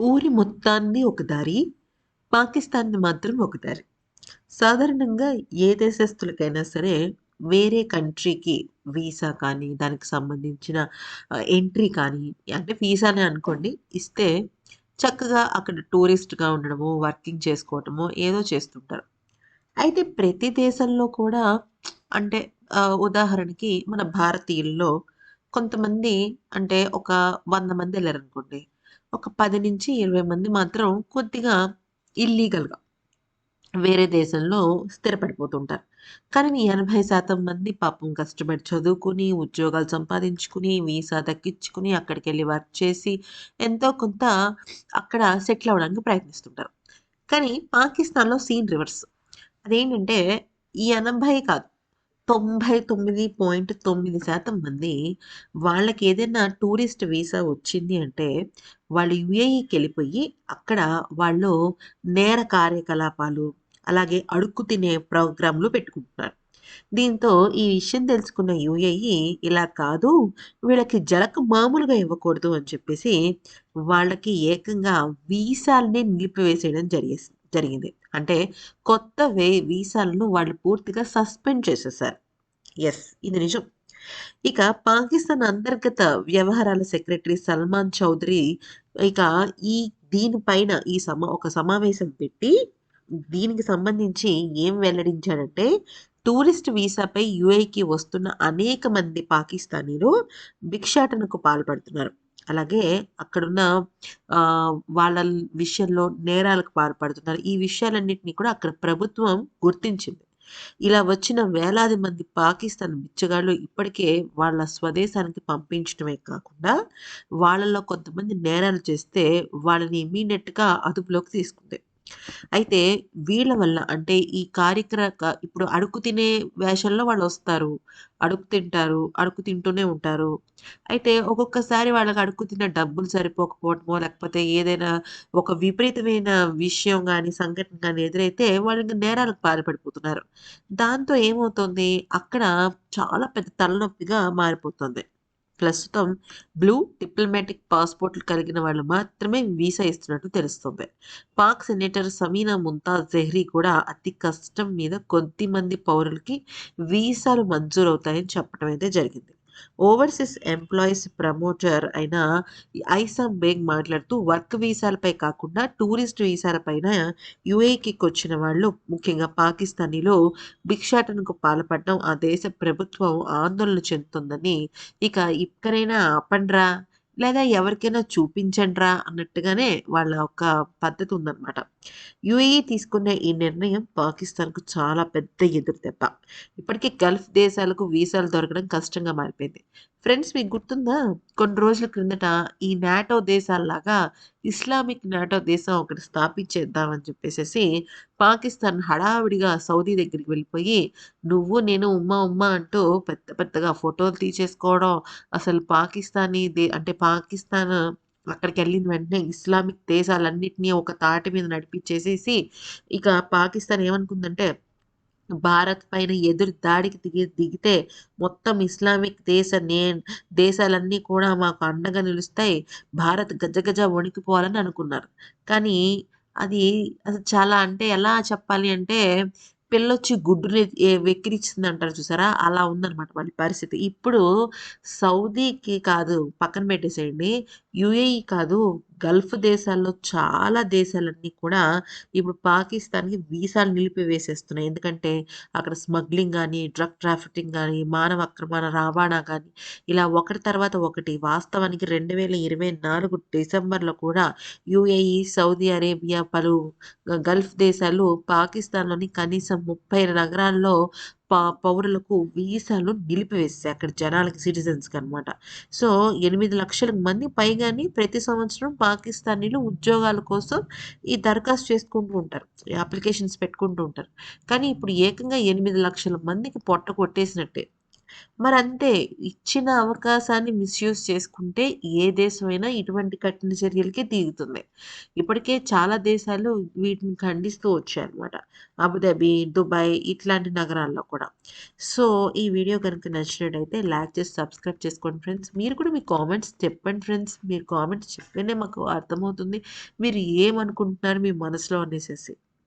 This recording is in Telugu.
ఊరి మొత్తాన్ని ఒక దారి, పాకిస్తాన్ని మాత్రం ఒక దారి. సాధారణంగా ఏ దేశస్తులకైనా సరే వేరే కంట్రీకి వీసా కానీ, దానికి సంబంధించిన ఎంట్రీ కానీ అంటే వీసానే అనుకోండి. ఇస్తే చక్కగా అక్కడ టూరిస్ట్‌గా ఉండడము వర్కింగ్ చేసుకోవటము ఏదో చేస్తుంటారు. అయితే ప్రతి దేశంలో కూడా అంటే ఉదాహరణకి మన భారతీయుల్లో కొంతమంది అంటే ఒక వంద మంది వెళ్ళారనుకోండి ఒక 10-20 మంది మాత్రం కొద్దిగా ఇల్లీగల్‌గా వేరే దేశంలో స్థిరపడిపోతుంటారు. కానీ 80% మంది పాపం కష్టపడి చదువుకొని, ఉద్యోగాలు సంపాదించుకుని, వీసా దక్కించుకుని, అక్కడికెళ్ళి వర్క్ చేసి ఎంతో కొంత అక్కడ సెటిల్ అవ్వడానికి ప్రయత్నిస్తుంటారు. కానీ పాకిస్తాన్‌లో సీన్ రివర్స్. అదేంటంటే ఎనభై కాదు తొంభై తొమ్మిది పాయింట్ తొమ్మిది శాతం మంది వాళ్ళకి ఏదైనా టూరిస్ట్ వీసా వచ్చింది అంటే వాళ్ళు యూఏఈకెళ్ళిపోయి అక్కడ వాళ్ళు నేర కార్యకలాపాలు, అలాగే అడుక్కు తినే ప్రోగ్రాంలు పెట్టుకుంటున్నారు. దీంతో ఈ విషయం తెలుసుకున్న యుఏఈ ఇలా కాదు వీళ్ళకి జలకు మామూలుగా ఇవ్వకూడదు అని చెప్పేసి వాళ్ళకి ఏకంగా వీసాలనే నిలిపివేసేయడం జరిగే జరిగింది. అంటే కొత్త వే వీసాలను వాళ్ళు పూర్తిగా సస్పెండ్ చేసేసారు. ఎస్ ఇది నిజం. ఇక పాకిస్తాన్ అంతర్గత వ్యవహారాల సెక్రటరీ సల్మాన్ చౌదరి ఇక ఈ దీనిపైన ఈ సమా ఒక సమావేశం పెట్టి దీనికి సంబంధించి ఏం వెల్లడించాడంటే టూరిస్ట్ వీసాపై యూఏఈకి వస్తున్న అనేక మంది పాకిస్తానీలు భిక్షాటనకు పాల్పడుతున్నారు. అలాగే అక్కడున్న వాళ్ళ విషయంలో నేరాలకు పాల్పడుతున్నారు. ఈ విషయాలన్నింటినీ కూడా అక్కడ ప్రభుత్వం గుర్తించింది. ఇలా వచ్చిన వేలాది మంది పాకిస్తాన్ బిచ్చగాళ్ళు ఇప్పటికే వాళ్ళ స్వదేశానికి పంపించడమే కాకుండా వాళ్ళలో కొంతమంది నేరాలు చేస్తే వాళ్ళని ఇమీడియట్గా అదుపులోకి తీసుకుంది. అయితే వీళ్ళ వల్ల అంటే ఈ కార్యక్రమ ఇప్పుడు అడుగు తినే వేషంలో వాళ్ళు వస్తారు అడుగు తింటారు. అడుగు తింటూనే ఉంటారు. అయితే ఒక్కొక్కసారి వాళ్ళకి అడుగు తిన్న డబ్బులు సరిపోకపోవటమో, లేకపోతే ఏదైనా ఒక విపరీతమైన విషయం కానీ సంఘటన కానీ ఎదురైతే వాళ్ళకి నేరాలకు పాల్పడిపోతున్నారు. దాంతో ఏమవుతుంది అక్కడ చాలా పెద్ద తలనొప్పిగా మారిపోతుంది. ప్రస్తుతం బ్లూ డిప్లొమాటిక్ పాస్‌పోర్ట్‌లు కలిగిన వాళ్ళు మాత్రమే వీసా ఇస్తున్నట్టు తెలుస్తుంది. పాక్ సెనేటర్ సమీనా ముంతాజ్ జెహ్రీ కూడా అతి కష్టం మీద కొద్ది మంది పౌరులకి వీసాలు మంజూరవుతాయని చెప్పడం అయితే జరిగింది. ఓవర్సీస్ ఎంప్లాయీస్ ప్రమోటర్ అయిన ఐసమ్ బేగ్ మాట్లాడుతూ వర్క్ వీసాలపై కాకుండా టూరిస్ట్ వీసాల పైన వచ్చిన వాళ్ళు ముఖ్యంగా పాకిస్తానీలో భిక్షాటనకు పాల్పడడం ఆ దేశ ప్రభుత్వం ఆందోళన చెందుతుందని ఇక ఇక్కడైనా ఆపండ్రా! లేదా ఎవరికైనా చూపించండ్రా! అన్నట్టుగానే వాళ్ళ ఒక పద్ధతి ఉందన్నమాట. యుఏఈ తీసుకున్న ఈ నిర్ణయం పాకిస్తాన్‌కు చాలా పెద్ద ఎదురుదెబ్బ. ఇప్పటికే గల్ఫ్ దేశాలకు వీసాలు దొరకడం కష్టంగా మారిపోయింది. ఫ్రెండ్స్ మీకు గుర్తుందా? కొన్ని రోజుల క్రిందట ఈ నాటో దేశాల్లాగా ఇస్లామిక్ నాటో దేశం ఒకటి స్థాపించేద్దామని చెప్పేసి చెప్పేసేసి పాకిస్తాన్ హడావిడిగా సౌదీ దగ్గరికి వెళ్ళిపోయి నువ్వు నేను ఉమ్మా ఉమ్మా అంటూ పెద్ద పెద్దగా ఫోటోలు తీసేసుకోవడం, అసలు పాకిస్తానీ దే అంటే పాకిస్తాన్ అక్కడికి వెళ్ళిన వెంటనే ఇస్లామిక్ దేశాలన్నిటిని ఒక తాటి మీద నడిపించేసేసి ఇక పాకిస్తాన్ ఏమనుకుందంటే భారత్ పైన ఎదురు దాడికి దిగి దిగితే మొత్తం ఇస్లామిక్ దేశ నే దేశాలన్నీ కూడా మాకు అండగా నిలుస్తాయి. భారత్ గజగజ వణికిపోవాలని అనుకున్నారు. కానీ అది అసలు చాలా అంటే ఎలా చెప్పాలి అంటే పిల్లొచ్చి గుడ్డుని వెక్కిరిచ్చింది అంటారు చూసారా? అలా ఉందన్నమాట వాళ్ళ పరిస్థితి. ఇప్పుడు సౌదీకి కాదు పక్కన పెట్టేసేయండి. యూఏఈ కాదు గల్ఫ్ దేశాల్లో చాలా దేశాలన్నీ కూడా ఇప్పుడు పాకిస్తాన్‌కి వీసాలు నిలిపివేసేస్తున్నాయి. ఎందుకంటే అక్కడ స్మగ్లింగ్ కానీ డ్రగ్ ట్రాఫికింగ్ కానీ మానవ అక్రమాల రవాణా కానీ ఇలా ఒకటి తర్వాత ఒకటి వాస్తవానికి 2024 డిసెంబర్‌లో కూడా యూఏఈ, సౌదీ అరేబియా పలు గల్ఫ్ దేశాలు పాకిస్తాన్‌లోని కనీసం 30 నగరాల్లో పౌరులకు వీసాలు నిలిపివేస్తాయి అక్కడ జనాలకి సిటిజన్స్‌కి అనమాట సో 8,00,000 మంది పైగాని ప్రతి సంవత్సరం పాకిస్తానీలు ఉద్యోగాల కోసం ఈ దరఖాస్తు చేసుకుంటూ ఉంటారు. అప్లికేషన్స్ పెట్టుకుంటూ ఉంటారు. కానీ ఇప్పుడు ఏకంగా 8,00,000 మందికి పొట్ట కొట్టేసినట్టే. మరంతే ఇచ్చిన అవకాశాన్ని మిస్‌యూజ్ చేసుకుంటే ఏ దేశమైనా ఇటువంటి కఠిన చర్యలకే దిగుతుంది. ఇప్పటికే చాలా దేశాలు వీటిని ఖండిస్తూ వచ్చాయన్నమాట. అబుదాబి, దుబాయ్ ఇట్లాంటి నగరాల్లో కూడా. సో, ఈ వీడియో కనుక నచ్చినట్టయితే లైక్ చేసి సబ్స్క్రైబ్ చేసుకోండి ఫ్రెండ్స్. మీరు కూడా మీ కామెంట్స్ చెప్పండి ఫ్రెండ్స్. మీరు కామెంట్స్ చెప్తేనే మాకు అర్థమవుతుంది. మీరు ఏమనుకుంటున్నారు మీ మనసులో అనేసేసి.